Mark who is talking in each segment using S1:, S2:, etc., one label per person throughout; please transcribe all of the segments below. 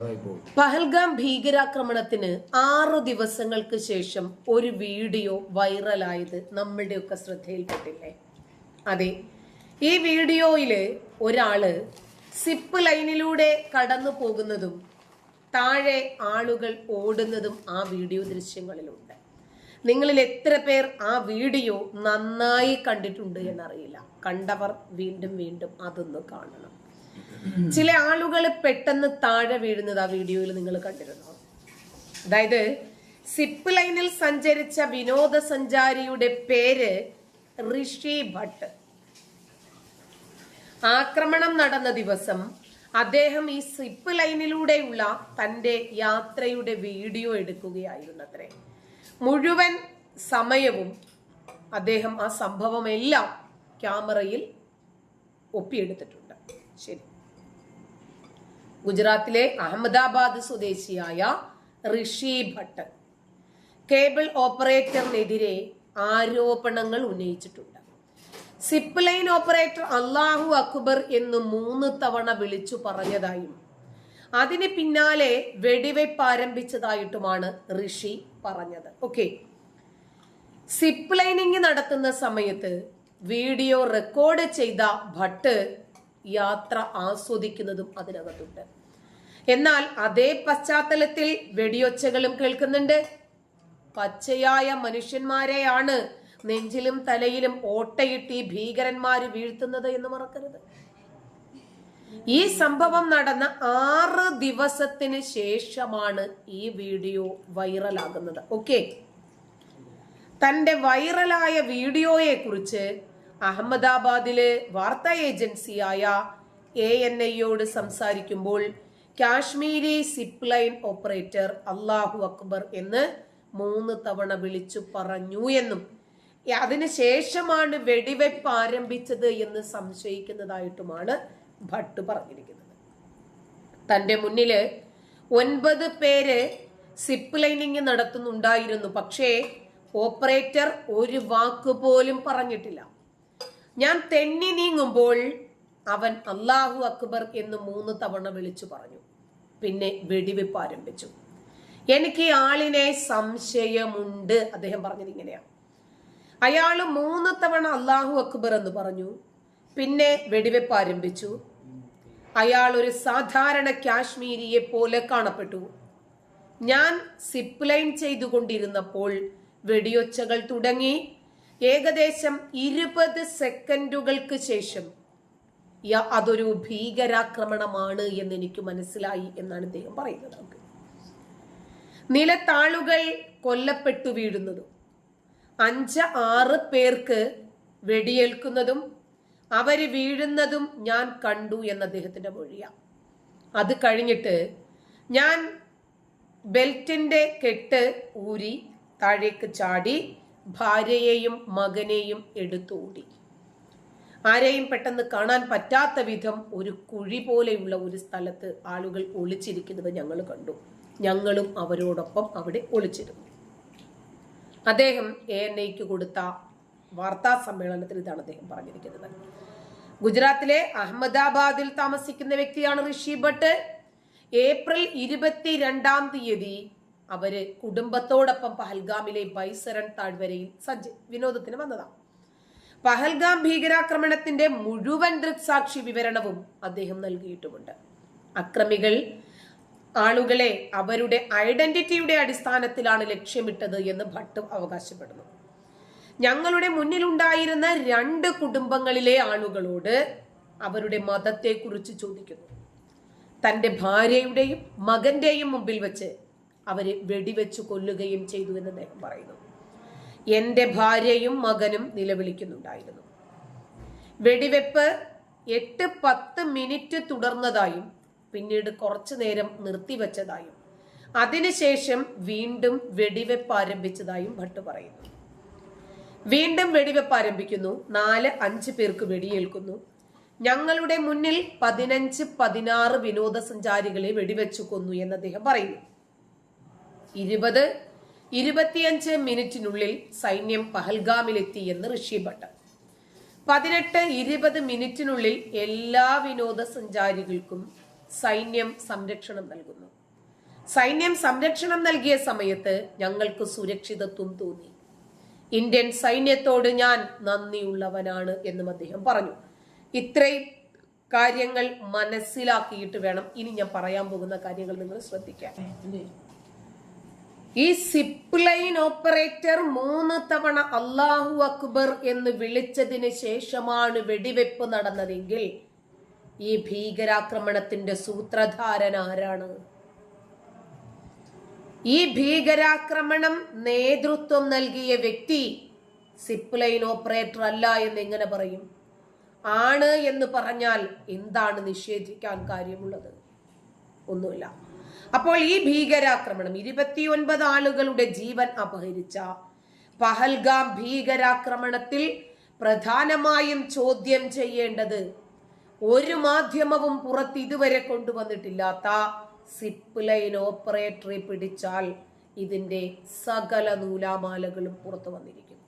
S1: പഹൽഗാം ഭീകരാക്രമണത്തിന് ആറു ദിവസങ്ങൾക്ക് ശേഷം ഒരു വീഡിയോ വൈറലായത് നമ്മളുടെയൊക്കെ ശ്രദ്ധയിൽപ്പെട്ടില്ലേ? അതെ. ഈ വീഡിയോയിൽ ഒരാൾ സിപ്പ് ലൈനിലൂടെ കടന്നു പോകുന്നതും താഴെ ആളുകൾ ഓടുന്നതും ആ വീഡിയോ ദൃശ്യങ്ങളിലുണ്ട്. നിങ്ങളിൽ എത്ര പേർ ആ വീഡിയോ നന്നായി കണ്ടിട്ടുണ്ട് എന്നറിയില്ല. കണ്ടവർ വീണ്ടും വീണ്ടും അതൊന്ന് കാണണം. ചില ആളുകൾ പെട്ടെന്ന് താഴെ വീഴുന്നത് ആ വീഡിയോയിൽ നിങ്ങൾ കണ്ടിരുന്നു? അതായത് സിപ്പ് ലൈനിൽ സഞ്ചരിച്ച വിനോദസഞ്ചാരിയുടെ പേര് ഋഷി ഭട്ട്. ആക്രമണം നടന്ന ദിവസം അദ്ദേഹം ഈ സിപ്പ് ലൈനിലൂടെയുള്ള തന്റെ യാത്രയുടെ വീഡിയോ എടുക്കുകയായിരുന്നു അത്രേ മുഴുവൻ സമയവും അദ്ദേഹം ആ സംഭവമെല്ലാം ക്യാമറയിൽ ഒപ്പിയെടുത്തിട്ടുണ്ട്. ശരി. ഗുജറാത്തിലെ അഹമ്മദാബാദ് സ്വദേശിയായ ഋഷി ഭട്ട്. കേബിൾ ഓപ്പറേറ്ററിനെതിരെ ആരോപണങ്ങൾ ഉന്നയിച്ചിട്ടുണ്ട്. സിപ്പ് ലൈൻ ഓപ്പറേറ്റർ അള്ളാഹു അക്ബർ എന്ന് മൂന്ന് തവണ വിളിച്ചു പറഞ്ഞതായും അതിന് പിന്നാലെ വെടിവെപ്പ് ആരംഭിച്ചതായിട്ടുമാണ് ഋഷി പറഞ്ഞത്. ഓക്കെ. സിപ്പ് ലൈനിങ് നടത്തുന്ന സമയത്ത് വീഡിയോ റെക്കോർഡ് ചെയ്ത ഭട്ട് യാത്ര ആസ്വദിക്കുന്നതും അതിനകത്തുണ്ട്. എന്നാൽ അതേ പശ്ചാത്തലത്തിൽ വെടിയൊച്ചകളും കേൾക്കുന്നുണ്ട്. പച്ചയായ മനുഷ്യന്മാരെയാണ് നെഞ്ചിലും തലയിലും ഓട്ടയിട്ട് ഈ ഭീകരന്മാര് വീഴ്ത്തുന്നത് എന്ന് മറക്കരുത്. ഈ സംഭവം നടന്ന ആറ് ദിവസത്തിന് ശേഷമാണ് ഈ വീഡിയോ വൈറലാകുന്നത്. ഓക്കെ? തന്റെ വൈറലായ വീഡിയോയെ കുറിച്ച് അഹമ്മദാബാദിലെ വാർത്താ ഏജൻസിയായ എ എൻ ഐയോട് സംസാരിക്കുമ്പോൾ കാശ്മീരി സിപ്പ് ലൈൻ ഓപ്പറേറ്റർ അള്ളാഹു അക്ബർ എന്ന് മൂന്ന് തവണ വിളിച്ചു പറഞ്ഞു എന്നും അതിനുശേഷമാണ് വെടിവെപ്പ് ആരംഭിച്ചത് എന്ന് സംശയിക്കുന്നതായിട്ടുമാണ് ഭട്ട് പറഞ്ഞിരിക്കുന്നത്. തന്റെ മുന്നിൽ ഒൻപത് പേര് സിപ്പ് ലൈനിങ് നടത്തുന്നുണ്ടായിരുന്നു പക്ഷേ ഓപ്പറേറ്റർ ഒരു വാക്ക് പോലും പറഞ്ഞിട്ടില്ല. ഞാൻ തെന്നി നീങ്ങുമ്പോൾ അവൻ അള്ളാഹു അക്ബർ എന്ന് മൂന്ന് തവണ വിളിച്ചു പറഞ്ഞു. പിന്നെ വെടിവെപ്പ് ആരംഭിച്ചു. എനിക്ക് ആളിനെ സംശയമുണ്ട് അദ്ദേഹം പറഞ്ഞത് ഇങ്ങനെയാണ് അയാൾ മൂന്ന് തവണ അള്ളാഹു അക്ബർ എന്ന് പറഞ്ഞു പിന്നെ വെടിവെപ്പ് ആരംഭിച്ചു. അയാൾ ഒരു സാധാരണ കാശ്മീരിയെ പോലെ കാണപ്പെട്ടു. ഞാൻ സിപ്പ് ലൈൻ ചെയ്തുകൊണ്ടിരുന്നപ്പോൾ വെടിയൊച്ചകൾ തുടങ്ങി. ഏകദേശം ഇരുപത് സെക്കൻഡുകൾക്ക് ശേഷം അതൊരു ഭീകരാക്രമണമാണ് എന്ന് എനിക്ക് മനസ്സിലായി എന്നാണ് ഇദ്ദേഹം പറയുന്നത് നമുക്ക്. നിലത്താളുകൾ കൊല്ലപ്പെട്ടു വീഴുന്നതും അഞ്ച് ആറ് പേർക്ക് വെടിയേൽക്കുന്നതും അവർ വീഴുന്നതും ഞാൻ കണ്ടു എന്ന അദ്ദേഹത്തിന്റെ മൊഴിയാണ് അത് കഴിഞ്ഞിട്ട് ഞാൻ ബെൽറ്റിന്റെ കെട്ട് ഊരി താഴേക്ക് ചാടി ഭാര്യയെയും മകനെയും എടുത്തോടി. ആരെയും പെട്ടെന്ന് കാണാൻ പറ്റാത്ത വിധം ഒരു കുഴി പോലെയുള്ള ഒരു സ്ഥലത്ത് ആളുകൾ ഒളിച്ചിരിക്കുന്നത് ഞങ്ങൾ കണ്ടു. ഞങ്ങളും അവരോടൊപ്പം അവിടെ ഒളിച്ചിരുന്നു. അദ്ദേഹം എ എൻ ഐക്ക് കൊടുത്ത വാർത്താ സമ്മേളനത്തിൽ ഇതാണ് അദ്ദേഹം പറഞ്ഞിരിക്കുന്നത്. ഗുജറാത്തിലെ അഹമ്മദാബാദിൽ താമസിക്കുന്ന വ്യക്തിയാണ് ഋഷി ഭട്ട്. ഏപ്രിൽ ഇരുപത്തി രണ്ടാം തീയതി അവർ കുടുംബത്തോടൊപ്പം പഹൽഗാമിലെ ബൈസരൺ താഴ്വരയിൽ സജ്ജ വിനോദത്തിന് വന്നതാണ്. പഹൽഗാം ഭീകരാക്രമണത്തിന്റെ മുഴുവൻ ദൃക്സാക്ഷി വിവരണവും അദ്ദേഹം നൽകിയിട്ടുമുണ്ട്. അക്രമികൾ ആളുകളെ അവരുടെ ഐഡന്റിറ്റിയുടെ അടിസ്ഥാനത്തിലാണ് ലക്ഷ്യമിട്ടത് എന്ന് ഭട്ടും അവകാശപ്പെടുന്നു. ഞങ്ങളുടെ മുന്നിലുണ്ടായിരുന്ന രണ്ട് കുടുംബങ്ങളിലെ ആളുകളോട് അവരുടെ മതത്തെക്കുറിച്ച് ചോദിക്കുന്നു. തന്റെ ഭാര്യയുടെയും മകന്റെയും മുമ്പിൽ വെച്ച് അവരെ വെടിവെച്ചു കൊല്ലുകയും ചെയ്തു എന്ന് അദ്ദേഹം പറയുന്നു. എന്റെ ഭാര്യയും മകനും നിലവിളിക്കുന്നുണ്ടായിരുന്നു. വെടിവെപ്പ് എട്ട് പത്ത് മിനിറ്റ് തുടർന്നതായും പിന്നീട് കുറച്ചു നേരം നിർത്തിവെച്ചതായും അതിനുശേഷം വീണ്ടും വെടിവെപ്പ് ആരംഭിച്ചതായും ഭട്ട് പറയുന്നു. വീണ്ടും വെടിവെപ്പ് ആരംഭിക്കുന്നു. നാല് അഞ്ച് പേർക്ക് വെടിയേൽക്കുന്നു. ഞങ്ങളുടെ മുന്നിൽ പതിനഞ്ച് പതിനാറ് വിനോദസഞ്ചാരികളെ വെടിവെച്ചു കൊന്നു എന്ന് അദ്ദേഹം പറയുന്നു. ഇരുപത് ഇരുപത്തിയഞ്ച് മിനിറ്റിനുള്ളിൽ സൈന്യം പഹൽഗാമിലെത്തി എന്ന് ഋഷി ഭട്ട്. പതിനെട്ട് ഇരുപത് മിനിറ്റിനുള്ളിൽ എല്ലാ വിനോദസഞ്ചാരികൾക്കും സൈന്യം സംരക്ഷണം നൽകുന്നു. സൈന്യം സംരക്ഷണം നൽകിയ സമയത്ത് ഞങ്ങൾക്ക് സുരക്ഷിതത്വം തോന്നി. ഇന്ത്യൻ സൈന്യത്തോട് ഞാൻ നന്ദിയുള്ളവനാണ് എന്നും അദ്ദേഹം പറഞ്ഞു. ഇത്രയും കാര്യങ്ങൾ മനസ്സിലാക്കിയിട്ട് വേണം. ഇനി ഞാൻ പറയാൻ പോകുന്ന കാര്യങ്ങൾ നിങ്ങൾ ശ്രദ്ധിക്കാൻ. ഈ സിപ്പ് ലൈൻ ഓപ്പറേറ്റർ മൂന്ന് തവണ അള്ളാഹു അക്ബർ എന്ന് വിളിച്ചതിന് ശേഷമാണ് വെടിവെപ്പ് നടന്നതെങ്കിൽ ഈ ഭീകരാക്രമണത്തിന്റെ സൂത്രധാരൻ ആരാണ്? ഈ ഭീകരാക്രമണം നേതൃത്വം നൽകിയ വ്യക്തി സിപ്പ് ലൈൻ ഓപ്പറേറ്റർ അല്ല എന്ന് എങ്ങനെ പറയും? ആണ് എന്ന് പറഞ്ഞാൽ എന്താണ് നിഷേധിക്കാൻ കാര്യമുള്ളത്? ഒന്നുമില്ല. അപ്പോൾ ഈ ഭീകരാക്രമണം ഇരുപത്തിയൊൻപത് ആളുകളുടെ ജീവൻ അപഹരിച്ച പഹൽഗാം ഭീകരാക്രമണത്തിൽ പ്രധാനമായും ചോദ്യം ചെയ്യേണ്ടത് ഒരു മാധ്യമവും പുറത്ത് ഇതുവരെ കൊണ്ടുവന്നിട്ടില്ലാത്ത സിപ്പ് ലൈൻ ഓപ്പറേറ്ററെ പിടിച്ചാൽ ഇതിന്റെ സകല നൂലാമാലകളും പുറത്തു വന്നിരിക്കും.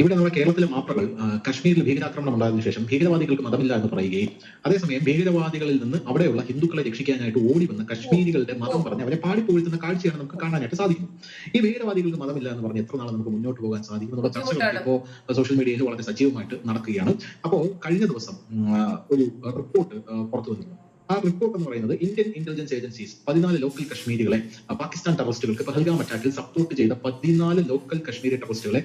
S2: ഇവിടെ നമ്മുടെ കേരളത്തിലെ മാപ്പകൾ കശ്മീരിൽ ഭീകരാക്രമണം ഉണ്ടായതിനു ശേഷം ഭീകരവാദികൾക്ക് മതമില്ല എന്ന് പറയുകയും അതേസമയം ഭീകരവാദികളിൽ നിന്ന് അവിടെയുള്ള ഹിന്ദുക്കളെ രക്ഷിക്കാനായിട്ട് ഓടി വന്ന കശ്മീരികളുടെ മതം പറഞ്ഞ് അവരെ പാടിപ്പോഴ്ത്തുന്ന കാഴ്ചയാണ് നമുക്ക് കാണാനായിട്ട് സാധിക്കും ഈ ഭീകരവാദികൾക്ക് മതമില്ല എന്ന് പറഞ്ഞ് എത്ര നാളെ നമുക്ക് മുന്നോട്ട് പോകാൻ സാധിക്കും എന്നുള്ള ചർച്ചകൾ ഇപ്പോ സോഷ്യൽ മീഡിയയിൽ വളരെ സജീവമായിട്ട് നടക്കുകയാണ്. അപ്പോൾ കഴിഞ്ഞ ദിവസം ഒരു റിപ്പോർട്ട് പുറത്തു വന്നിരുന്നു. ആ റിപ്പോർട്ട് എന്ന് പറയുന്നത് ഇന്ത്യൻ ഇന്റലിജൻസ് ഏജൻസീസ് പതിനാല് ലോക്കൽ കശ്മീരികളെ പാകിസ്ഥാൻ ടെററിസ്റ്റുകൾക്ക് പഹൽഗാം അറ്റാക്കിൽ സപ്പോർട്ട് ചെയ്ത പതിനാല് ലോക്കൽ കശ്മീരി ടെററിസ്റ്റുകളെ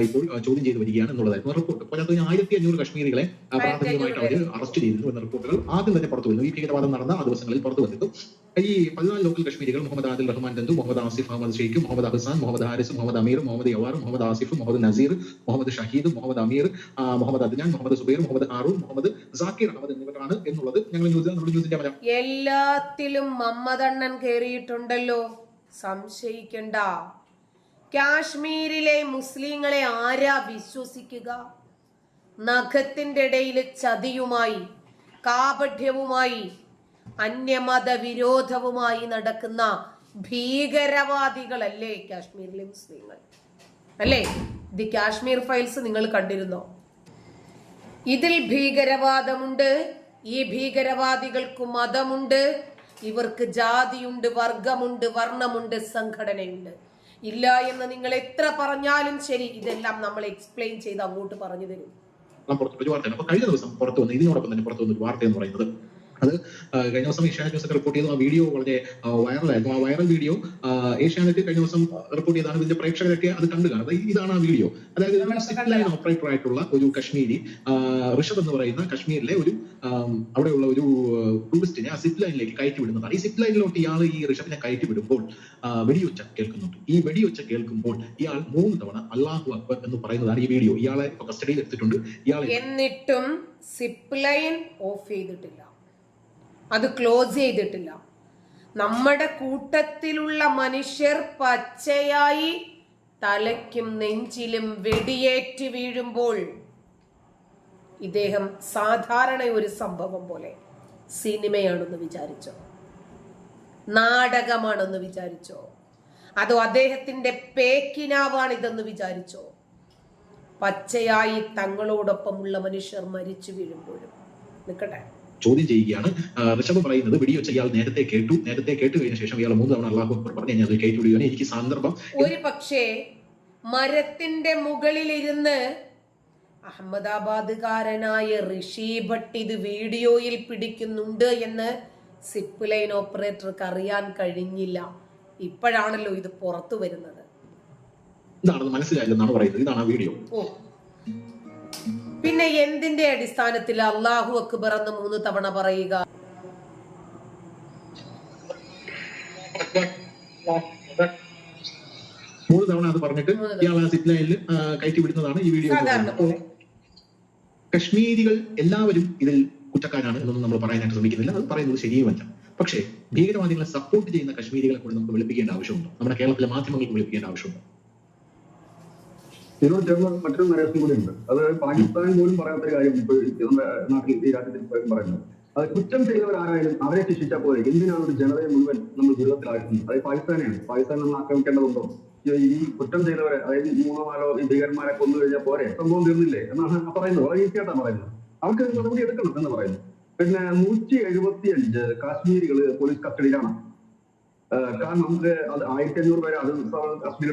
S2: ഇപ്പോൾ ചോദ്യം ചെയ്ത് വരികയാണ് എന്നുള്ളതായിരുന്നു റിപ്പോർട്ട് അപ്പോൾ അതിന് ആയിരത്തി അഞ്ഞൂറ് കശ്മീരികളെ പ്രാഥമികമായിട്ട് അവർ അറസ്റ്റ് ചെയ്തിരുന്നു എന്ന റിപ്പോർട്ടുകൾ ആദ്യം തന്നെ പുറത്തു വന്നു ഈ ഭീകരവാദം നടന്ന ആ ദിവസങ്ങളിൽ പുറത്തു വന്നിരുന്നു ഈ പതിനാല് ലോക്കൽ കശ്മീരികൾ മുഹമ്മദ് ആദിൽ റഹ്മാൻ ദന്തു മുഹമ്മദ് ആസിഫ് മുഹമ്മദ് ഷെയ്ഖ് മുഹമ്മദ് അഹസാൻ മുഹമ്മദ് ഹാരിസ് മുഹമ്മദ് അമീർ മുഹമ്മദ് യവാർ മുഹമ്മദ് ആസിഫ് മുഹമ്മദ് നസീർ മുഹമ്മദ് ഷഹീദ് മുഹമ്മദ് അമീർ മുഹമ്മദ് അദ്നാൻ മുഹമ്മദ് സുബൈർ മുഹമ്മദ് ഹാറൂൺ മുഹമ്മദ് സാക്കിർ അഹമ്മദ് എന്നിവരാണ് എന്നുള്ളത് ഞങ്ങൾ ന്യൂസ് ന്യൂസിന്റെ
S1: എല്ലാത്തിലും മമ്മദണ്ണൻ കയറിയിട്ടുണ്ടല്ലോ സംശയിക്കണ്ട. കാശ്മീരിലെ മുസ്ലിങ്ങളെ ആരാ വിശ്വസിക്കുക? നഖത്തിന്റെ ഇടയിൽ ചതിയുമായി കാപഠ്യവുമായി അന്യമത വിരോധവുമായി നടക്കുന്ന ഭീകരവാദികളല്ലേ കാശ്മീരിലെ മുസ്ലിങ്ങൾ? അല്ലേ? ദി കാശ്മീർ ഫയൽസ് നിങ്ങൾ കണ്ടിരുന്നോ? ഇതിൽ ഭീകരവാദമുണ്ട് ഈ ഭീകരവാദികൾക്ക് മതമുണ്ട് ഇവർക്ക് ജാതിയുണ്ട് വർഗമുണ്ട് വർണമുണ്ട് സംഘടനയുണ്ട്. ഇല്ല എന്ന് നിങ്ങൾ എത്ര പറഞ്ഞാലും ശരി ഇതെല്ലാം നമ്മൾ എക്സ്പ്ലെയിൻ ചെയ്ത് അങ്ങോട്ട് പറഞ്ഞു തരും.
S2: കഴിഞ്ഞ ദിവസം പുറത്തു വന്ന് ഇതിനോടൊപ്പം തന്നെ പുറത്തു വന്ന വാർത്ത എന്ന് പറയുന്നത് അത് കഴിഞ്ഞ ദിവസം ഏഷ്യാനെറ്റ് ന്യൂസ് ഒക്കെ റിപ്പോർട്ട് ചെയ്തു. ആ വീഡിയോ വളരെ വൈറലായിരുന്നു ആ വൈറൽ വീഡിയോ ഏഷ്യാനെറ്റ് കഴിഞ്ഞ ദിവസം റിപ്പോർട്ട് ചെയ്താണ് ഇതിന്റെ പ്രേക്ഷകരൊക്കെ അത് കണ്ടു കാണുന്നത്. ഇതാണ് ആ വീഡിയോ അതായത് ലൈൻ ഓപ്പറേറ്റർ ആയിട്ടുള്ള ഒരു കശ്മീരി ഋഷഭ് എന്ന് പറയുന്ന കശ്മീരിലെ ഒരു അവിടെയുള്ള ഒരു ടൂറിസ്റ്റിനെ ആ സിപ്പ് ലൈനിലേക്ക് കയറ്റി വിടുന്നതാണ്. ഈ സിപ്പ് ലൈനിലോട്ട് ഇയാൾ ഈ ഋഷഭിനെ കയറ്റി വിടുമ്പോൾ വെടിയൊച്ച കേൾക്കുന്നുണ്ട്. ഈ വെടിയൊച്ച കേൾക്കുമ്പോൾ ഇയാൾ മൂന്ന് തവണ അള്ളാഹു അക്ബർ എന്ന് പറയുന്നതാണ് ഈ വീഡിയോ ഇയാളെ കസ്റ്റഡിയിൽ എടുത്തിട്ടുണ്ട്. ഇയാൾ
S1: എന്നിട്ടും സിപ്പ് ലൈൻ ഓഫ് ചെയ്തിട്ടില്ല. അത് ക്ലോസ് ചെയ്തിട്ടില്ല. നമ്മുടെ കൂട്ടത്തിലുള്ള മനുഷ്യർ പച്ചയായി തലയ്ക്കും നെഞ്ചിലും വെടിയേറ്റ് വീഴുമ്പോൾ ഇദ്ദേഹം സാധാരണ ഒരു സംഭവം പോലെ സിനിമയാണെന്ന് വിചാരിച്ചോ? നാടകമാണെന്ന് വിചാരിച്ചോ? അതോ അദ്ദേഹത്തിന്റെ പേക്കിനാവാണിതെന്ന് വിചാരിച്ചോ? പച്ചയായി തങ്ങളോടൊപ്പമുള്ള മനുഷ്യർ മരിച്ചു വീഴുമ്പോഴും. നിൽക്കട്ടെ
S2: ചോദ്യം ചെയ്യുകയാണ്. ഋഷഭ് പറയുന്നത് വെടിയൊച്ച ഇയാൾ നേരത്തെ കേട്ടു. നേരത്തെ കേട്ടു കഴിഞ്ഞ ശേഷം ഇയാൾ മൂന്ന് തവണ അള്ളാഹു അക്ബർ പറഞ്ഞു കഴിഞ്ഞാൽ അത് കേട്ടു വിടുകയാണ് എനിക്ക് സന്ദർഭം
S1: ഒരു പക്ഷേ മരത്തിന്റെ മുകളിലിരുന്ന് അഹമ്മദാബാദുകാരനായ ഋഷി ഭട്ട് ഇത് വീഡിയോയിൽ പിടിക്കുന്നുണ്ട് എന്ന് സിപ്പ് ലൈൻ ഓപ്പറേറ്റർക്ക് അറിയാൻ കഴിഞ്ഞില്ല. ഇപ്പോഴാണല്ലോ ഇത് പുറത്തു വരുന്നത്.
S2: ഇതാണെന്ന് മനസ്സിലായില്ലെന്നാണ് പറയുന്നത്. ഇതാണ് ആ വീഡിയോ.
S1: ഓ. പിന്നെ എന്തിന്റെ അടിസ്ഥാനത്തിൽ അള്ളാഹു അക്ബർ എന്ന് മൂന്ന് തവണ പറയുക?
S2: മൂന്ന് തവണ അത് പറഞ്ഞിട്ട് ഇയാൾ ആ ലൈനിൽ കയറ്റി വിടുന്നതാണ് ഈ വീഡിയോ അപ്പോൾ കശ്മീരികൾ എല്ലാവരും ഇതിൽ കുറ്റക്കാരാണ് എന്നൊന്നും നമ്മൾ പറയാനായിട്ട് ശ്രമിക്കുന്നില്ല. അത് പറയുന്നത് ശരിയുമല്ല. പക്ഷേ ഭീകരവാദികളെ സപ്പോർട്ട് ചെയ്യുന്ന കശ്മീരികളെ കൂടി നമുക്ക് വിളിപ്പിക്കേണ്ട ആവശ്യമുണ്ട്? നമ്മുടെ കേരളത്തിലെ മാധ്യമങ്ങൾക്ക് വിളിപ്പിക്കേണ്ട ആവശ്യമുണ്ട്?
S3: ഇതിനോട് ചേർന്ന് മറ്റൊരു നരേഷൻ കൂടി ഉണ്ട്. അത് പാകിസ്ഥാൻ പോലും പറയാത്ത കാര്യം ഇപ്പോൾ നാട്ടിൽ ഈ രാജ്യത്തിൽ പറയുന്നത്. അത് കുറ്റം ചെയ്തവരാരായാലും അവരെ ശിക്ഷിച്ചാൽ പോലെ എന്തിനാണ് ഒരു ജനതയെ മുഴുവൻ നമ്മൾ ദുരിതത്തിലാക്കുന്നത് അതായത് പാകിസ്ഥാനെയാണ്. പാകിസ്ഥാൻ നമ്മൾ ആക്രമിക്കേണ്ടതുണ്ടോ? ഈ- കുറ്റം ചെയ്തവരെ അതായത് മൂന്നോ ഈ ഭീകരന്മാരെ കൊന്നു കഴിഞ്ഞാൽ പോരെ? സംഭവം തീർന്നില്ലേ? എന്നാണ് പറയുന്നത്. വളരെ ഈസി ആയിട്ടാണ് പറയുന്നത്. അവർക്ക് നടപടി എടുക്കണം എന്ന് പറയുന്നു. പിന്നെ നൂറ്റി എഴുപത്തി അഞ്ച് കാശ്മീരികൾ പോലീസ് കസ്റ്റഡിയിലാണ്. കാരണം നമുക്ക് അത് ആയിരത്തി അഞ്ഞൂറ് പേരെ അത് കാശ്മീർ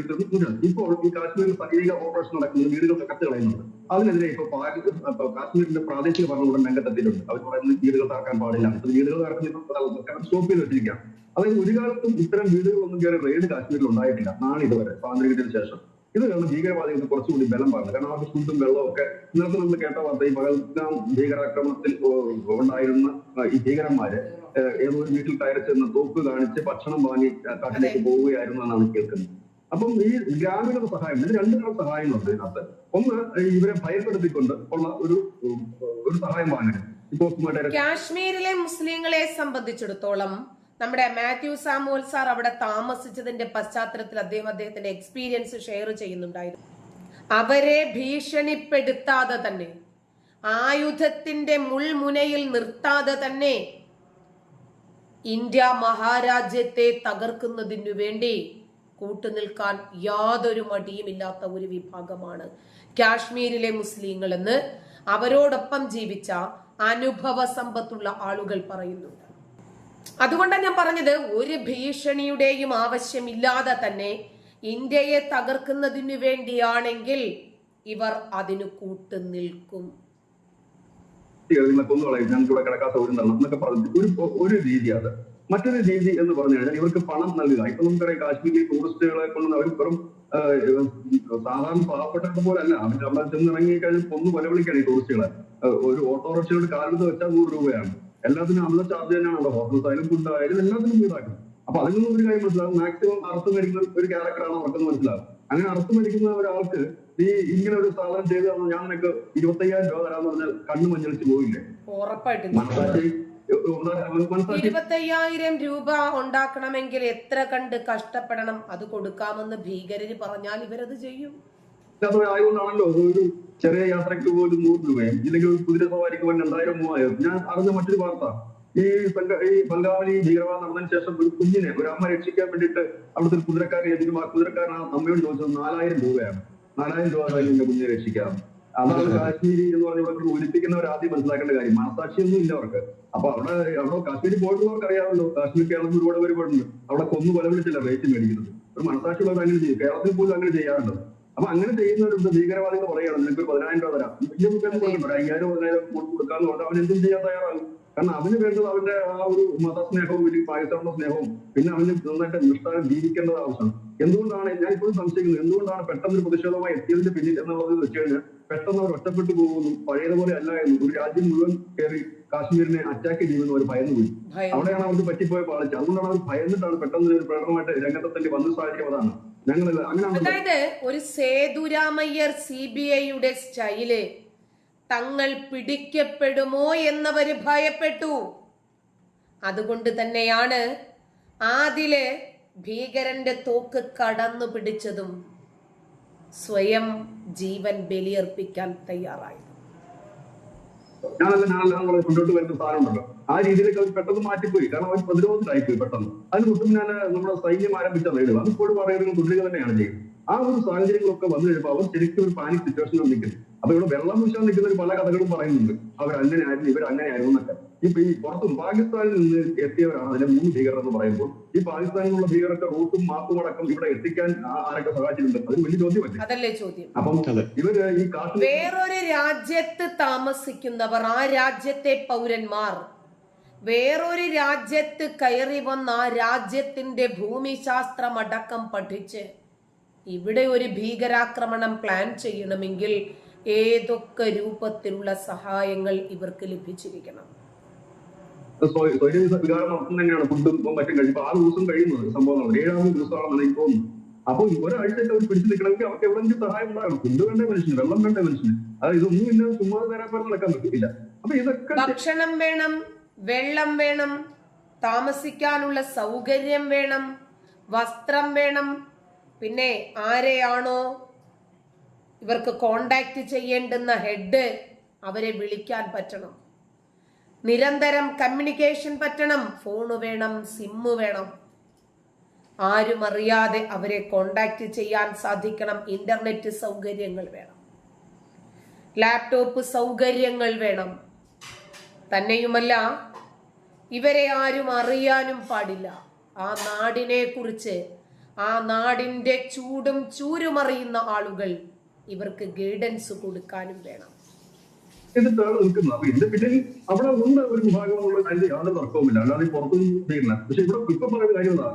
S3: ഇപ്പോൾ ഈ കാശ്മീരിൽ സൈനിക ഓപ്പറേഷൻ നടക്കുന്നത് വീടുകളൊക്കെ കത്ത് കളയുന്നുണ്ട് അതിനെതിരെ ഇപ്പൊ കാശ്മീരിന്റെ പ്രാദേശിക ഭരണകൂടം രംഗത്തെത്തിയിട്ടുണ്ട്. അവർ പറയുന്നത് വീടുകൾ തറക്കാൻ പാടില്ല. വീടുകൾ തറക്കുന്ന സ്റ്റോപ്പ് ചെയ്ത് വെച്ചിരിക്കാം അതായത് ഒരു കാലത്തും ഇത്തരം വീടുകളൊന്നും കയറി റെയ്ഡ് കാശ്മീരിൽ ഉണ്ടായിട്ടില്ല. നാളിതുവരെ സ്വാതന്ത്ര്യത്തിന് ശേഷം. ഇത് കാരണം ഭീകരവാദികൾക്ക് കുറച്ചുകൂടി ബലം പറഞ്ഞു കാരണം അവർക്ക് ഫുഡും വെള്ളവും ഒക്കെ ഇന്നലത്തെ നമ്മൾ കേട്ട വാർത്ത ഈ പകൽഗാം ഭീകരാക്രമണത്തിൽ ഉണ്ടായിരുന്ന ഈ ഭീകരന്മാര് ഏതോ ഒരു വീട്ടിൽ കയറി ചെന്ന് തോക്ക് കാണിച്ച് ഭക്ഷണം വാങ്ങി കാട്ടിലേക്ക് പോവുകയായിരുന്നു എന്നാണ് കേൾക്കുന്നത്. അപ്പം ഈ ഗ്രാമീണ സഹായം ഇതിന് രണ്ട് തരം സഹായങ്ങളുണ്ട് ഇതിനകത്ത്. ഒന്ന് ഇവരെ ഭയപ്പെടുത്തിക്കൊണ്ട് ഉള്ള ഒരു ഒരു സഹായം വാങ്ങാൻ ഇപ്പോ
S1: കാശ്മീരിലെ മുസ്ലിങ്ങളെ സംബന്ധിച്ചിടത്തോളം നമ്മുടെ മാത്യു സാമുവൽ സാർ അവിടെ താമസിച്ചതിന്റെ പശ്ചാത്തലത്തിൽ അദ്ദേഹം അദ്ദേഹത്തിന്റെ എക്സ്പീരിയൻസ് ഷെയർ ചെയ്യുന്നുണ്ടായിരുന്നു. അവരെ ഭീഷണിപ്പെടുത്താതെ തന്നെ ആയുധത്തിന്റെ മുൾമുനയിൽ നിർത്താതെ തന്നെ ഇന്ത്യ മഹാരാജ്യത്തെ തകർക്കുന്നതിനു വേണ്ടി കൂട്ടുനിൽക്കാൻ യാതൊരു മടിയുമില്ലാത്ത ഒരു വിഭാഗമാണ് കാശ്മീരിലെ മുസ്ലിങ്ങൾ എന്ന് അവരോടൊപ്പം ജീവിച്ച അനുഭവ സമ്പത്തുള്ള ആളുകൾ പറയുന്നുണ്ട് അതുകൊണ്ടാണ് ഞാൻ പറഞ്ഞത് ഒരു ഭീഷണിയുടെയും ആവശ്യമില്ലാതെ തന്നെ ഇന്ത്യയെ തകർക്കുന്നതിനു വേണ്ടിയാണെങ്കിൽ ഇവർ അതിനു കൂട്ടുനിൽക്കും.
S3: നിങ്ങളെ കൊന്നു കളയും ഞങ്ങൾക്ക് ഇവിടെ കിടക്കാത്ത ഒരു തരണം എന്നൊക്കെ പറഞ്ഞു ഒരു ഒരു രീതി അത്. മറ്റൊരു രീതി എന്ന് പറഞ്ഞു കഴിഞ്ഞാൽ ഇവർക്ക് പണം നൽകുക. ഇപ്പൊ നമുക്കറിയാം കാശ്മീരിൽ ടൂറിസ്റ്റുകളെ കൊണ്ട് അവർ വെറും സാധാരണ പാവപ്പെട്ടത് പോലെ അല്ല അവർ നമ്മൾ ചെന്നിറങ്ങി കഴിഞ്ഞാൽ കൊന്നു കൊലവിളിക്കാണ് ഈ ടൂറിസ്റ്റുകളെ. ഒരു ഓട്ടോറിക്ഷയുടെ കാലത്ത് വെച്ചാൽ നൂറ് രൂപയാണ്. എല്ലാത്തിനും അമിത ചാർജ് തന്നെയാണ് അവിടെ ഹോട്ടൽസ് ആയാലും ഫുഡ് ആയാലും എല്ലാത്തിനും ഈടാക്കും അപ്പൊ അതിൽ നിന്നും ഒരു കാര്യം മനസ്സിലാവും. മാക്സിമം അറസ്റ്റ് മരിക്കുന്ന ഒരു ക്യാരക്ടറാണ് അവർക്കെന്ന് മനസ്സിലാവും. അങ്ങനെ അറസ്റ്റ് മരിക്കുന്ന ഒരാൾക്ക് ഈ ഇങ്ങനെ ഒരു സാധനം ചെയ്തു തന്നാൽ ഞാൻ നിനക്ക് ഇരുപത്തയ്യായിരം രൂപ തരാന്ന് പറഞ്ഞാൽ കണ്ണു മഞ്ഞളിച്ച് പോയില്ലേ?
S1: ഇരുപത്തയ്യായിരം രൂപ ഉണ്ടാക്കണമെങ്കിൽ എത്ര കണ്ട് കഷ്ടപ്പെടണം? അത് കൊടുക്കാമെന്ന് ഭീകരര് പറഞ്ഞാൽ ഇവരത് ചെയ്യും.
S3: ആയതുകൊണ്ടാണല്ലോ ഒരു ചെറിയ യാത്രയ്ക്ക് പോലും നൂറ് രൂപയും ഇല്ലെങ്കിൽ ഒരു കുതിര സവാരിക്ക് പോലും രണ്ടായിരം മൂവായിരം. ഞാൻ അറിഞ്ഞ മറ്റൊരു വാർത്ത ഈ ഈ ബംഗാളി ഭീകരവാദം നടന്നതിന് ശേഷം ഒരു കുഞ്ഞിനെ ഒരു അമ്മ രക്ഷിക്കാൻ വേണ്ടിയിട്ട് അവിടുത്തെ കുതിരക്കാരെ കുതിരക്കാരൻ എതിരും ആ കുതിരക്കാരനാണ് അമ്മയോട് ചോദിച്ചത് നാലായിരം രൂപയാണ്. നാലായിരം രൂപ എന്റെ കുഞ്ഞിനെ രക്ഷിക്കാം. അതാണ് കാശ്മീരി എന്ന് പറഞ്ഞ ഇവിടെ ഒലിപ്പിക്കുന്നവർ ആദ്യം മനസ്സിലാക്കേണ്ട കാര്യം മനസാക്ഷിയൊന്നും ഇല്ല അവർക്ക്. അപ്പൊ അവിടെ അവിടെ കാശ്മീരിൽ പോയിട്ടുള്ളവർക്ക് അറിയാമല്ലോ. കാശ്മീർ കേരളത്തിൽ ഒരുപാട് പേര് പോയിട്ടുണ്ട്. അവിടെ കൊന്നു കൊലവിളിച്ചില്ല റേറ്റ് മേടിക്കുന്നത്? ഒരു മനസാക്ഷിയുള്ളവർ അങ്ങനെ ചെയ്യും. കേരളത്തിൽ പോലും അങ്ങനെ ചെയ്യാറുണ്ട്? അപ്പൊ അങ്ങനെ ചെയ്യുന്നവരുണ്ട് ഭീകരവാദികൾ പറയുകയാണ്? നിനക്ക് ഒരു പതിനായിരം രൂപ തരാം. വലിയ മുഖം കൊടുക്കണ്ട. ഒരു അയ്യായിരം പതിനായിരം കൊടുക്കാന്ന് പറഞ്ഞാൽ അവൻ എന്തും ചെയ്യാൻ തയ്യാറാകും കാരണം അവന് വേണ്ടത് അവന്റെ ആ ഒരു മതസ്നേഹവും പിന്നെ പാകിസ്ഥാനുള്ള സ്നേഹവും പിന്നെ അവന് നന്നായിട്ട് നിഷ്ഠാനം ജീവിക്കേണ്ടത് ആവശ്യമാണ്. എന്തുകൊണ്ടാണ് ഞാൻ ഇപ്പോഴും സംശയിക്കുന്നത്? എന്തുകൊണ്ടാണ് പെട്ടെന്ന് ഒരു പ്രതിഷേധമായി എത്തിയതിന്റെ പിന്നിൽ എന്നുള്ളത് വെച്ച് കഴിഞ്ഞാൽ പെട്ടെന്ന് അവർ ഒറ്റപ്പെട്ടു പോകുന്നു പഴയതുപോലെ അല്ല എന്ന് ഒരു രാജ്യം മുഴുവൻ കയറി കാശ്മീരിനെ അറ്റാക്ക് ചെയ്യുമെന്ന് അവർ ഭയന്നു പോയി. അവിടെയാണ് അവർക്ക് പറ്റിപ്പോയ പാളിച്ച. അതുകൊണ്ടാണ് അവർ ഭയന്നിട്ടാണ് പെട്ടെന്ന് ഒരു പ്രകടനമായിട്ട് രംഗത്തെത്തേണ്ടി വന്ന സാഹചര്യം അതാണ്.
S1: അതായത് ഒരു സേതുരാമയ്യർ സി ബി ഐയുടെ സ്റ്റൈൽ തങ്ങൾ പിടിക്കപ്പെടുമോ എന്നവര് ഭയപ്പെട്ടു. അതുകൊണ്ട് തന്നെയാണ് ആദിൽ ഭീകരന്റെ തോക്ക് കടന്നു പിടിച്ചതും സ്വയം ജീവൻ ബലിയർപ്പിക്കാൻ തയ്യാറായി.
S3: ഞാനല്ല ഞാനല്ല നമ്മളെ മുന്നോട്ട് വരുന്ന സാധനമുണ്ടല്ലോ. ആ രീതിയിലേക്ക് അവർ പെട്ടെന്ന് മാറ്റിപ്പോയി. കാരണം അവർ പ്രതിരോധത്തിലായിപ്പോയി പെട്ടെന്ന്. അതിന് മുട്ടും ഞാൻ നമ്മുടെ സൈന്യം ആരംഭിച്ച റെയ്ഡ് അത് പറയുന്നത് തുടരുക തന്നെയാണ് ചെയ്യുന്നത്. ആ ഒരു സാഹചര്യങ്ങളൊക്കെ വന്നു കഴിയുമ്പോൾ അവർ ശരിക്കും ഒരു പാനിക് സിറ്റുവേഷനിൽ നിൽക്കുന്നത് അപ്പൊ ഇവിടെ വെള്ളം വീശാൻ നിൽക്കുന്ന പല കഥകളും പറയുന്നുണ്ട്. അവർ അങ്ങനെ ആയിരുന്നു ഇവർ അങ്ങനെ ആയിരുന്നു എന്നൊക്കെ. ഇപ്പൊ ഈ പുറത്ത് പാകിസ്ഥാനിൽ നിന്ന് എത്തിയവരാണ് അതിലെ മൂന്ന് ഭീകരർ എന്ന് പറയുമ്പോൾ. ഈ പാകിസ്ഥാനിൽ നിന്നുള്ള ഭീകരർക്ക് റൂട്ടും മാപ്പും അടക്കം ഇവിടെ എത്തിക്കാൻ ആരൊക്കെ സഹായിച്ചിട്ടുണ്ട്? അത് വലിയ ചോദ്യമല്ലേ
S1: അതല്ലേ ചോദ്യം.
S3: അപ്പം. ഇവർ ഈ കാട്ടിൽ
S1: വേറൊരു രാജ്യത്ത് താമസിക്കുന്നവർ ആ രാജ്യത്തെ പൗരന്മാർ. വേറൊരു രാജ്യത്ത് കയറി വന്ന ആ രാജ്യത്തിന്റെ ഭൂമിശാസ്ത്രം അടക്കം പഠിച്ച് ഇവിടെ ഒരു ഭീകരാക്രമണം പ്ലാൻ ചെയ്യണമെങ്കിൽ ഏതൊക്കെ രൂപത്തിലുള്ള സഹായങ്ങൾ ഇവർക്ക് ലഭിച്ചിരിക്കണം?
S3: സ്വ- സ്വൈര്യ വികാരം നടത്തുന്നത് എങ്ങനെയാണ് ഫുഡും മറ്റും കഴിഞ്ഞു ആറ് ദിവസം കഴിയുന്നത് സംഭവം ഏഴാമത് ദിവസമാണെന്നാണ് എനിക്ക് തോന്നുന്നത് അപ്പൊ ഒരാഴ്ചയൊക്കെ അവർ പിടിച്ചു നിൽക്കണമെങ്കിൽ അവർക്ക് എവിടെയെങ്കിലും സഹായം ഉണ്ടാകണം. ഫുഡ് വേണ്ട മനുഷ്യന് വെള്ളം വേണ്ട മനുഷ്യന്. അതായത് ഇതൊന്നും ഇല്ല ചുമ്മാ നേരെ പേർ നടക്കാൻ പറ്റില്ല. അപ്പൊ ഇതൊക്കെ
S1: ഭക്ഷണം വേണം വെള്ളം വേണം താമസിക്കാനുള്ള സൗകര്യം വേണം വസ്ത്രം വേണം. പിന്നെ ആരെയാണോ ഇവർക്ക് കോണ്ടാക്ട് ചെയ്യേണ്ടുന്ന ഹെഡ് അവരെ വിളിക്കാൻ പറ്റണം. നിരന്തരം കമ്മ്യൂണിക്കേഷൻ പറ്റണം ഫോണ് വേണം സിമ്മ് വേണം. ആരും അറിയാതെ അവരെ കോണ്ടാക്ട് ചെയ്യാൻ സാധിക്കണം. ഇന്റർനെറ്റ് സൗകര്യങ്ങൾ വേണം. ലാപ്ടോപ്പ് സൗകര്യങ്ങൾ വേണം. തന്നെയുമല്ല ഇവരെ ആരും അറിയാനും പാടില്ല. ആ നാടിനെ കുറിച്ച് ആ നാടിന്റെ ചൂടും ചൂരും അറിയുന്ന ആളുകൾ ഇവർക്ക് ഗൈഡൻസ് കൊടുക്കാനും വേണം.
S3: എന്നിട്ടാണ് നിൽക്കുന്നത്. അപ്പൊ ഇതിന്റെ പിന്നിൽ അവിടെ ഉണ്ട് ഒരു വിഭാഗം എന്നുള്ള കാര്യത്തിൽ യാതൊരു തർക്കവുമില്ല. അല്ലാതെ പുറത്തുനിന്ന് പുറത്തൊന്നും ചെയ്യുന്നില്ല. പക്ഷെ ഇവിടെ ഇപ്പൊ പറയുന്ന കാര്യം എന്താ?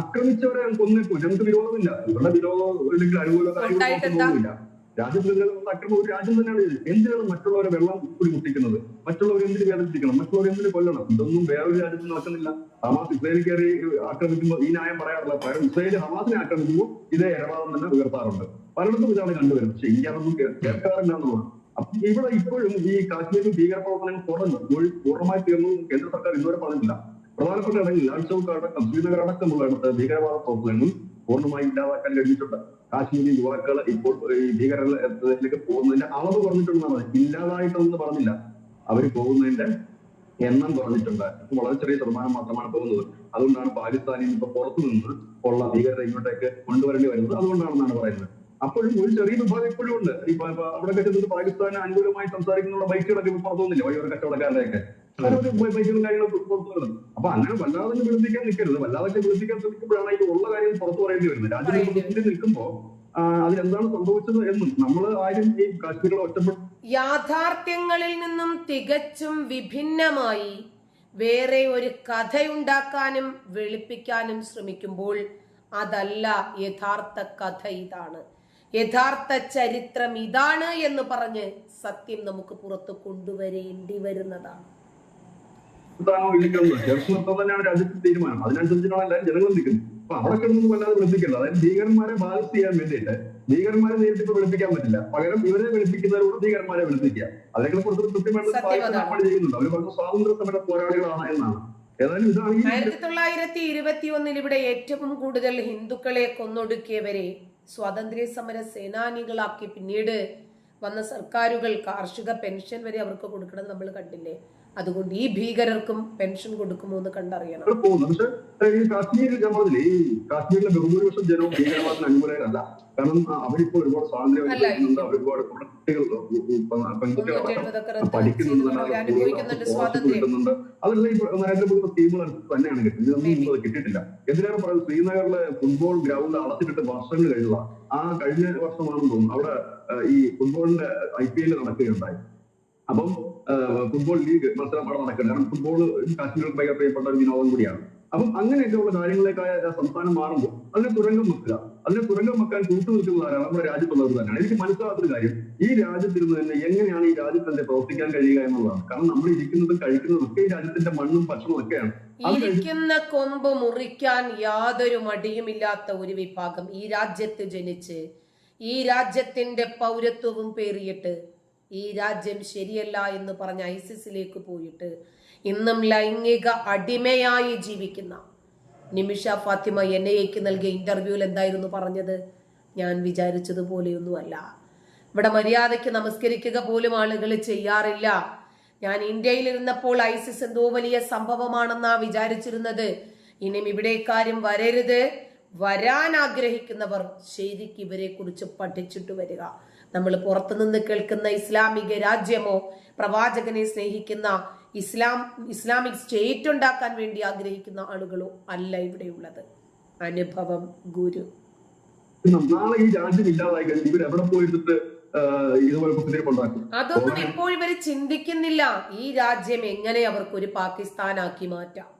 S3: ആക്രമിച്ചവരെ കൊന്നിപ്പോ ഞങ്ങൾക്ക് വിരോധമില്ല. ഇവരുടെ വിരോധം അല്ലെങ്കിൽ അനുകൂല
S1: കാര്യങ്ങളൊന്നുമില്ല
S3: ഒന്നുമില്ല രാജ്യത്ത് നിലനിൽക്കുന്ന അക്രമം ഒരു രാജ്യം തന്നെയാണ് എന്തിനാണ് മറ്റുള്ളവരെ വെള്ളം കൂടി മുട്ടിക്കുന്നത്? മറ്റുള്ളവർ എന്തിന് വേദനിപ്പിക്കണം? മറ്റുള്ളവർ എന്തിന് കൊല്ലണം? ഇതൊന്നും വേറൊരു രാജ്യത്ത് നടക്കുന്നില്ല. ഹമാസ് ഇസ്രായേലിൽ കയറി ആക്രമിക്കുമ്പോൾ ഈ ന്യായം പറയാറില്ല പകരം ഇസ്രായേൽ ഹമാസിനെ ആക്രമിക്കുമ്പോൾ ഇതേ ഇടപാടം തന്നെ ഉയർത്താറുണ്ട്. പലയിടത്തും ഇതാണ് കണ്ടുവരുന്നത്. പക്ഷെ ഇന്ത്യ അതൊന്നും കേൾക്കാറില്ല എന്നുള്ളതാണ്. അപ്പൊ ഇവിടെ ഇപ്പോഴും ഈ കാശ്മീരിൽ ഭീകരപ്രവർത്തനങ്ങൾ തുടർന്നു. പൂർ- പൂർണമായി തീർന്നു കേന്ദ്ര സർക്കാർ ഇതുവരെ പറഞ്ഞില്ല പ്രധാനപ്പെട്ട ഇടങ്ങളിൽ ലാൽ ചൗക്ക് അടക്കം ശ്രീനഗർ അടക്കമുള്ള ഇടത്ത് ഭീകരവാദ പ്രവർത്തനങ്ങൾ പൂർണമായി ഇല്ലാതാക്കാൻ കഴിഞ്ഞിട്ടുണ്ട്. കാശ്മീരി യുവാക്കൾ ഇപ്പോൾ ഈ ഭീകരത്തിലേക്ക് പോകുന്നതിന്റെ അളവ് കുറഞ്ഞിട്ടുണ്ടെന്നാണ് ഇല്ലാതായിട്ടൊന്നും പറഞ്ഞില്ല. അവർ പോകുന്നതിന്റെ എണ്ണം കുറഞ്ഞിട്ടുണ്ട്. വളരെ ചെറിയ ശതമാനം മാത്രമാണ് പോകുന്നത്. അതുകൊണ്ടാണ് പാകിസ്ഥാനിൽ നിന്ന് ഇപ്പൊ പുറത്തു നിന്ന് ഉള്ള ഭീകരത ഇങ്ങോട്ടേക്ക് കൊണ്ടുവരേണ്ടി വരുന്നത്. അതുകൊണ്ടാണെന്നാണ് പറയുന്നത്. അപ്പോഴും ഒരു ചെറിയ വിഭാഗം ഇപ്പോഴും ഉണ്ട്. ഈ അവിടെ ചെന്നിട്ട് പാകിസ്ഥാന് അനുകൂലമായി സംസാരിക്കുന്ന ബൈക്കുകളൊക്കെ ഇപ്പൊ പുറത്തു വന്നില്ല? വഴിയോര കച്ചവടക്കാരുടെയൊക്കെ. ബൈക്കുകളും കാര്യങ്ങളൊക്കെ പുറത്തു വരുന്നത് അപ്പൊ അങ്ങനെ വല്ലാതെ വിളിപ്പിക്കാൻ നിൽക്കരുത്. വല്ലാതെ വിളിപ്പിക്കാൻ ശ്രമിക്കുമ്പോഴാണ് ഈ ഉള്ള കാര്യം പുറത്തു പറയേണ്ടി വരുന്നത്. രാജ്യത്തിന്റെ നിൽക്കുമ്പോ നിൽക്കുമ്പോൾ അതിലെന്താണ് സംഭവിച്ചത് എന്നും നമ്മൾ ആരും ഈ കാശ്മീരികളെ ഒറ്റപ്പെട്ട
S1: യാഥാർത്ഥ്യങ്ങളിൽ നിന്നും തികച്ചും വിഭിന്നമായി വേറെ ഒരു കഥയുണ്ടാക്കാനും വെളുപ്പിക്കാനും ശ്രമിക്കുമ്പോൾ അതല്ല യഥാർത്ഥ കഥ ഇതാണ്. യഥാർത്ഥ ചരിത്രം ഇതാണ് എന്ന് പറഞ്ഞ് സത്യം നമുക്ക് പുറത്ത് കൊണ്ടുവരേണ്ടി വരുന്നതാണ്.
S3: തീരുമാനം. അതിനനുസരിച്ചാണ് എല്ലാവരും ജനങ്ങൾ നിൽക്കുന്നത് അപ്പൊ അവിടെ കിടന്ന് വല്ലാതെ വിളിപ്പിക്കരുത് അതായത് ഭീകരന്മാരെ ബാലൻസ് ചെയ്യാൻ വേണ്ടിയിട്ട് ഭീകരന്മാരെ നേരിട്ട് ഇപ്പൊ വിളിപ്പിക്കാൻ പറ്റില്ല. പകരം ഇവരെ വിളിപ്പിക്കുന്നവരോട് ഭീകരന്മാരെ വിളിപ്പിക്കുക. അതിനൊക്കെ കുറച്ച് കൃത്യമായിട്ട്
S1: സത്യം
S3: നമ്മൾ ചെയ്യുന്നുണ്ട്. അവർ പറഞ്ഞ സ്വാതന്ത്ര്യ സമര പോരാളികളാണ് എന്നാണ്. ഇതാണ് ഈ
S1: ആയിരത്തി തൊള്ളായിരത്തി ഇരുപത്തി ഒന്നിൽ ഇവിടെ ഏറ്റവും കൂടുതൽ ഹിന്ദുക്കളെ കൊന്നൊടുക്കിയവരെ സ്വാതന്ത്ര്യ സമര സേനാനികളാക്കി പിന്നീട് വന്ന സർക്കാരുകൾ കാർഷിക പെൻഷൻ വരെ അവർക്ക് കൊടുക്കണം നമ്മൾ കണ്ടില്ലേ? അതുകൊണ്ട് ഈ ഭീകരർക്കും പെൻഷൻ കൊടുക്കുമോ എന്ന് കണ്ടറിയണം.
S3: ഈ കാശ്മീരിൽ ഞാൻ പറഞ്ഞില്ലേ ഈ കാശ്മീരിലെ ബഹുഭൂരിപക്ഷം ജനവും ഭീകരവാദത്തിന് അനുകൂലരല്ല. കാരണം ആ, അവരിപ്പോൾ ഒരുപാട് സ്വാതന്ത്ര്യം
S1: അല്ല,
S3: അനുഭവിക്കുന്നുണ്ട്. അവർ ഒരുപാട് കുട്ടികൾ പെൺകുട്ടികൾ
S1: മുന്നൂറ്റി എഴുപതൊക്കെ റദ്ദാക്കി
S3: പഠിക്കുന്നുണ്ട്
S1: ചെയ്തു. അവർ അനുഭവിക്കുന്നുണ്ട് സ്വാതന്ത്ര്യം.
S3: കിട്ടുന്നുണ്ട്. അതെല്ലാം ഈ നരേന്ദ്രമോദി സ്കീമുകൾ തന്നെയാണ് കിട്ടുന്നത്. ഇതൊന്നും മുമ്പ് കിട്ടിയിട്ടില്ല. എന്തിനാണ് പറയുന്നത്? ശ്രീനഗറിലെ ഫുട്ബോൾ ഗ്രൗണ്ട് അടച്ചിട്ടിട്ട് വർഷങ്ങൾ കഴിഞ്ഞതാ. ആ കഴിഞ്ഞ വർഷമാണെന്ന് തോന്നുന്നു. അവിടെ ഈ ഫുട്ബോളിന്റെ ഐ പി എൽ നടക്കുകയുണ്ടായി. അപ്പം ഫുട്ബോൾ ലീഗ് മത്സരം അവിടെ നടക്കുന്നത് കാരണം ഫുട്ബോൾ കാശ്മീരിൽ ഭയങ്കര പ്രിയപ്പെട്ട ഒരു വിനോദം കൂടിയാണ്. അപ്പം അങ്ങനെയൊക്കെയുള്ള കാര്യങ്ങളിലേക്കായ സംസ്ഥാനം മാറുമ്പോൾ അതിനെ തുരങ്കം വെക്കുക. അതിനെ തുരങ്കം വെക്കാൻ കൂട്ടു നിൽക്കുന്നവരാണ് നമ്മുടെ രാജ്യത്തുള്ളവർ തന്നെയാണ്. എനിക്ക് മനസ്സിലാകാത്തൊരു കാര്യം. ഈ രാജ്യത്തിരുന്ന് തന്നെ എങ്ങനെയാണ് ഈ രാജ്യത്ത് തന്നെ പ്രവർത്തിക്കാൻ കഴിയുക എന്നുള്ളതാണ്. കാരണം നമ്മൾ ഇരിക്കുന്നതും കഴിക്കുന്നതും ഒക്കെ ഈ രാജ്യത്തിന്റെ മണ്ണും ഭക്ഷണവും ഒക്കെയാണ്.
S1: ഇരിക്കുന്ന കൊമ്പ് മുറിക്കാൻ യാതൊരു മടിയുമില്ലാത്ത ഒരു വിഭാഗം ഈ രാജ്യത്ത് ജനിച്ച് ഈ രാജ്യത്തിന്റെ പൗരത്വവും പേറിയിട്ട് ഈ രാജ്യം ശരിയല്ല എന്ന് പറഞ്ഞ ഐസിസിലേക്ക് പോയിട്ട് ഇന്നും ലൈംഗിക അടിമയായി ജീവിക്കുന്ന നിമിഷ ഫാത്തിമ എൻ ഐക്ക് നൽകിയ ഇന്റർവ്യൂവിൽ എന്തായിരുന്നു പറഞ്ഞത്? ഞാൻ വിചാരിച്ചതുപോലെയൊന്നുമല്ല. ഇവിടെ മര്യാദയ്ക്ക് നമസ്കരിക്കുക പോലും ആളുകൾ ചെയ്യാറില്ല. ഞാൻ ഇന്ത്യയിൽ ഇരുന്നപ്പോൾ ഐസിസ് എന്തോ വലിയ സംഭവമാണെന്നാ വിചാരിച്ചിരുന്നത്. ഇനിയും ഇവിടെ കാര്യം വരരുത്. വരാൻ ആഗ്രഹിക്കുന്നവർ ശരിക്കും ഇവരെ കുറിച്ച് പഠിച്ചിട്ട് വരിക. നമ്മൾ പുറത്തുനിന്ന് കേൾക്കുന്ന ഇസ്ലാമിക രാജ്യമോ പ്രവാചകനെ സ്നേഹിക്കുന്ന ഇസ്ലാം ഇസ്ലാമിക് സ്റ്റേറ്റ് ഉണ്ടാക്കാൻ വേണ്ടി ആഗ്രഹിക്കുന്ന ആളുകളോ അല്ല ഇവിടെയുള്ളത് അനുഭവം ഗുരു.
S3: നാളെ ഈ രാജ്യം ഇല്ലാതായി കഴിഞ്ഞാൽ ഇവർ എവിടെ
S1: അതൊന്നും ഇപ്പോൾ ഇവർ ചിന്തിക്കുന്നില്ല. ഈ രാജ്യം എങ്ങനെ അവർക്ക് ഒരു പാകിസ്ഥാനാക്കി മാറ്റാം?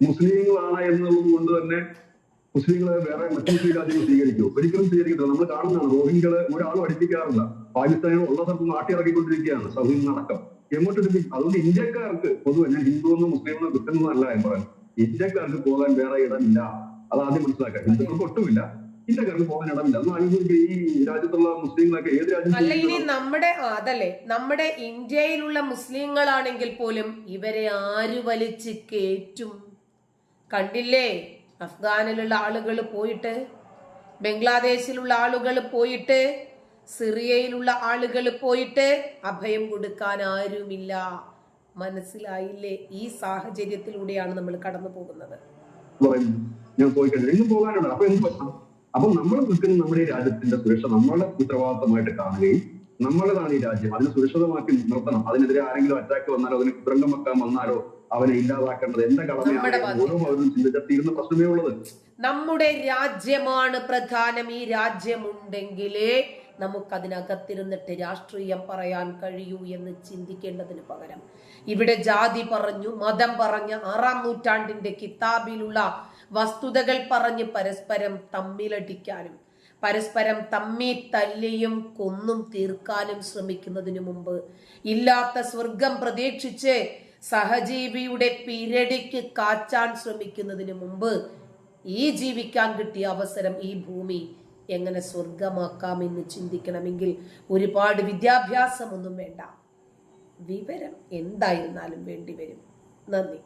S3: മുസ്ലിങ്ങളാണ് എന്നുള്ളത് കൊണ്ട് തന്നെ മുസ്ലിങ്ങളെ വേറെ മറ്റു മുസ്ലിം രാജ്യങ്ങൾ സ്വീകരിക്കൂ. ഒരിക്കലും സ്വീകരിക്കത്തില്ല. നമ്മൾ കാണുന്നതാണ് റോഹിംഗ്യകളെ ഒരാളും അടുപ്പിക്കാറില്ല പാകിസ്ഥാനിൽ ഉള്ള സ്ഥലത്ത് നാട്ടിറക്കിക്കൊണ്ടിരിക്കുകയാണ് സൗഹൃദം നടക്കം എങ്ങോട്ട് അടുപ്പിക്കും അതുകൊണ്ട് ഇന്ത്യക്കാർക്ക് പൊതുവെ ഞാൻ ഹിന്ദു എന്നോ മുസ്ലിം എന്നോ എന്നോ അല്ല എന്ന് പറയാം ഇന്ത്യക്കാർക്ക് പോകാൻ വേറെ ഇടമില്ല. അത് ആദ്യം മനസ്സിലാക്കാം ഹിന്ദുക്കൾക്ക് ഒട്ടുമില്ല. ഇന്ത്യക്കാർക്ക് പോകാൻ ഇടമില്ല. ആലോചിക്കുക ഈ രാജ്യത്തുള്ള മുസ്ലിങ്ങളൊക്കെ ഏത് രാജ്യം
S1: അല്ല ഇനി നമ്മുടെ അതല്ലേ. നമ്മുടെ ഇന്ത്യയിലുള്ള മുസ്ലിങ്ങളാണെങ്കിൽ പോലും ഇവരെ ആര് വലിച്ച് കേറ്റും? കണ്ടില്ലേ? അഫ്ഗാനിലുള്ള ആളുകൾ പോയിട്ട് ബംഗ്ലാദേശിലുള്ള ആളുകൾ പോയിട്ട് സിറിയയിലുള്ള ആളുകൾ പോയിട്ട് അഭയം കൊടുക്കാൻ ആരുമില്ല. മനസ്സിലായില്ലേ? ഈ സാഹചര്യത്തിലൂടെയാണ് നമ്മൾ കടന്നു പോകുന്നത്.
S3: പോകാനുണ്ട്? അപ്പൊ എന്ത് നമ്മൾ നിൽക്കുന്ന നമ്മുടെ ഈ രാജ്യത്തിന്റെ സുരക്ഷ നമ്മളുടെ ഉത്തരവാദിത്തമായിട്ട് കാണുകയും നമ്മളതാണ് ഈ രാജ്യം. അതിനെ സുരക്ഷിതമാക്കി നിർത്തണം. അതിനെതിരെ ആരെങ്കിലും അറ്റാക്ക് വന്നാലോ അതിന് കുതിരംഗം വെക്കാൻ വന്നാലോ അവനെ ഇല്ലാതാക്കേണ്ടത്? എന്റെ കടമയാണ്.
S1: ബാധ്യത.
S3: ഓരോ പൗരനും ചിന്തിച്ചാൽ തീരുന്ന പ്രശ്നമേ ഉള്ളത്.
S1: നമ്മുടെ രാജ്യമാണ് പ്രധാനം. ഈ രാജ്യമുണ്ടെങ്കിലേ നമുക്കതിനകത്തിരുന്നിട്ട് രാഷ്ട്രീയം പറയാൻ കഴിയൂ എന്ന് ചിന്തിക്കേണ്ടതിന് പകരം. ഇവിടെ ജാതി പറഞ്ഞു മതം പറഞ്ഞ് ആറാം നൂറ്റാണ്ടിന്റെ കിതാബിലുള്ള വസ്തുതകൾ പറഞ്ഞ് പരസ്പരം തമ്മിലടിക്കാനും പരസ്പരം തമ്മി തല്ലിയും കൊന്നും തീർക്കാനും ശ്രമിക്കുന്നതിനു മുമ്പ് ഇല്ലാത്ത സ്വർഗം പ്രതീക്ഷിച്ച് സഹജീവിയുടെ പിരടിക്ക് കാച്ചാൻ ശ്രമിക്കുന്നതിന് മുമ്പ് ഈ ജീവിക്കാൻ കിട്ടിയ അവസരം ഈ ഭൂമി എങ്ങനെ സ്വർഗമാക്കാമെന്ന് ചിന്തിക്കണമെങ്കിൽ ഒരുപാട് വിദ്യാഭ്യാസമൊന്നും വേണ്ട. വിവരം എന്തായിരുന്നാലും വേണ്ടിവരും നന്ദി.